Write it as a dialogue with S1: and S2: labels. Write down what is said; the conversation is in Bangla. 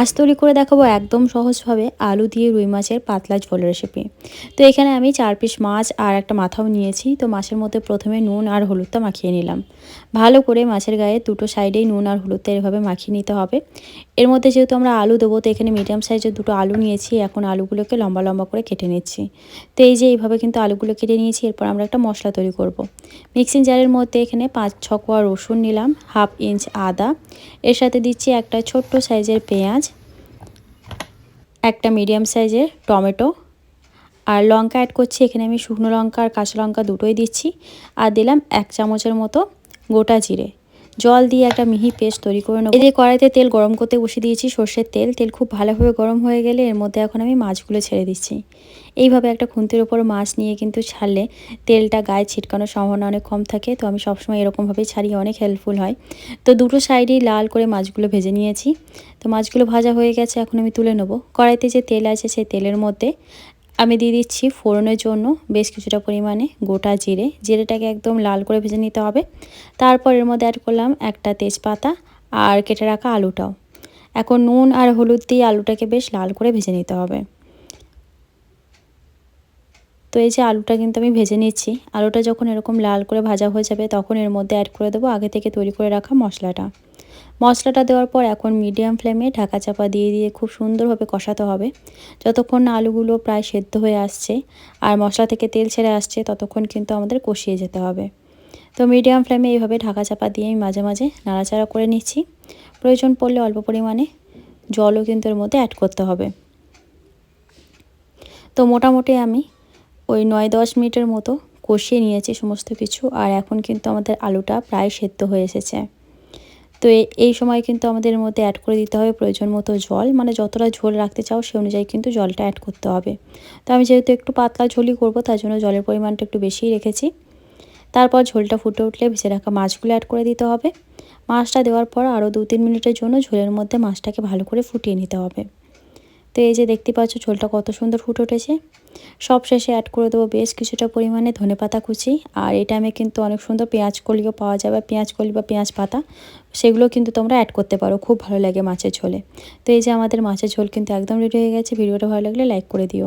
S1: আজ তৈরি করে দেখাবো একদম সহজভাবে আলু দিয়ে রুই মাছের পাতলা ঝোল রেসিপি তো এখানে আমি চার পিস মাছ আর একটা মাথাও নিয়েছি। তো মাছের মধ্যে প্রথমে নুন আর হলুদটা মাখিয়ে নিলাম। ভালো করে মাছের গায়ে দুটো সাইডেই নুন আর হলুদটা এভাবে মাখিয়ে নিতে হবে। এর মধ্যে যেহেতু আমরা আলু দেবো, তো এখানে মিডিয়াম সাইজের দুটো আলু নিয়েছি। এখন আলুগুলোকে লম্বা লম্বা করে কেটে নিচ্ছি। তো এই যে এইভাবে কিন্তু আলুগুলো কেটে নিয়েছি, এরপর আমরা একটা মশলা তৈরি করব। মিক্সিং জারের মধ্যে এখানে পাঁচ, ছ কোয়া রসুন নিলাম হাফ ইঞ্চ আদা এর সাথে দিচ্ছি একটা ছোট্ট সাইজের পেঁয়াজ, একটা মিডিয়াম সাইজের টমেটো, আর লঙ্কা অ্যাড করছি, এখানে আমি শুকনো লঙ্কা আর কাঁচা লঙ্কা দুটোই দিচ্ছি, আর দিলাম এক চামচের মতো গোটা জিরে। জল দিয়ে একটা মিহি পেস্ট তৈরি করে নেব। এদের কড়াইতে তেল গরম করতে বসে দিয়েছি সর্ষের তেল। তেল খুব ভালোভাবে গরম হয়ে গেলে এর মধ্যে এখন আমি মাছগুলো ছেড়ে দিচ্ছি। এইভাবে একটা খুন্তির ওপর মাছ নিয়ে কিন্তু ছাড়লে তেলটা গায়ে ছিটকানোর সম্ভাবনা অনেক কম থাকে। তো আমি সবসময় এরকমভাবেই ছাড়িয়ে অনেক হেল্পফুল হয়। তো দুটো সাইডেই লাল করে মাছগুলো ভেজে নিয়েছি। তো মাছগুলো ভাজা হয়ে গেছে, এখন আমি তুলে নেব। কড়াইতে যে তেল আছে সেই তেলের মধ্যে আমি দিয়ে দিচ্ছি ফোড়নের জন্য বেশ কিছুটা পরিমাণে গোটা জিরে। জিরেটাকে একদম লাল করে ভেজে নিতে হবে। তারপর এর মধ্যে অ্যাড করলাম একটা তেজপাতা আর কেটে রাখা আলুটাও। এখন নুন আর হলুদ দিয়ে আলুটাকে বেশ লাল করে ভেজে নিতে হবে। তো এই যে আলুটা কিন্তু আমি ভেজে নিচ্ছি। আলুটা যখন এরকম লাল করে ভাজা হয়ে যাবে তখন এর মধ্যে অ্যাড করে দেবো আগে থেকে তৈরি করে রাখা মশলাটা। মশলাটা দেওয়ার পর এখন মিডিয়াম ফ্লেমে ঢাকা চাপা দিয়ে দিয়ে খুব সুন্দরভাবে কষাতে হবে। যতক্ষণ না আলুগুলো প্রায় সেদ্ধ হয়ে আসছে আর মশলা থেকে তেল ছেড়ে আসছে, ততক্ষণ কিন্তু আমাদের কষিয়ে যেতে হবে। তো মিডিয়াম ফ্লেমে এইভাবে ঢাকা চাপা দিয়ে আমি মাঝে মাঝে নাড়াচাড়া করে নিচ্ছি। প্রয়োজন পড়লে অল্প পরিমাণে জলও কিন্তু এর মধ্যে অ্যাড করতে হবে। তো মোটামুটি আমি ওই নয় দশ মিনিটের মতো কষিয়ে নিয়েছি সমস্ত কিছু, আর এখন কিন্তু আমাদের আলুটা প্রায় সেদ্ধ হয়ে এসেছে। তো এই সময় কিন্তু আমাদের মধ্যে অ্যাড করে দিতে হবে প্রয়োজন মতো জল। মানে যতটা ঝোল রাখতে চাও সে অনুযায়ী কিন্তু জলটা অ্যাড করতে হবে। তো আমি যেহেতু একটু পাতলা ঝোলই করব, তার জন্য জলের পরিমাণটা একটু বেশিই রেখেছি। তারপর ঝোলটা ফুটে উঠলে ভেসে রাখা মাছগুলো অ্যাড করে দিতে হবে। মাছটা দেওয়ার পর আরও দু তিন মিনিটের জন্য ঝোলের মধ্যে মাছটাকে ভালো করে ফুটিয়ে নিতে হবে। তো এই যে দেখতে পাচ্ছ ঝোলটা কত সুন্দর ফুটে উঠেছে। সব শেষে অ্যাড করে দেবো বেশ কিছুটা পরিমাণে ধনে পাতা কুচি। আর এই টাইমে কিন্তু অনেক সুন্দর পেঁয়াজ কলিও পাওয়া যাবে, পেঁয়াজ কলি বা পেঁয়াজ পাতা। সেগুলো কিন্তু তোমরা অ্যাড করতে পারো, খুব ভালো লাগে মাছের ঝোলে। তো এই যে আমাদের মাছের ঝোল কিন্তু একদম রেডি হয়ে গেছে, ভিডিওটা ভালো লাগলে লাইক করে দিও।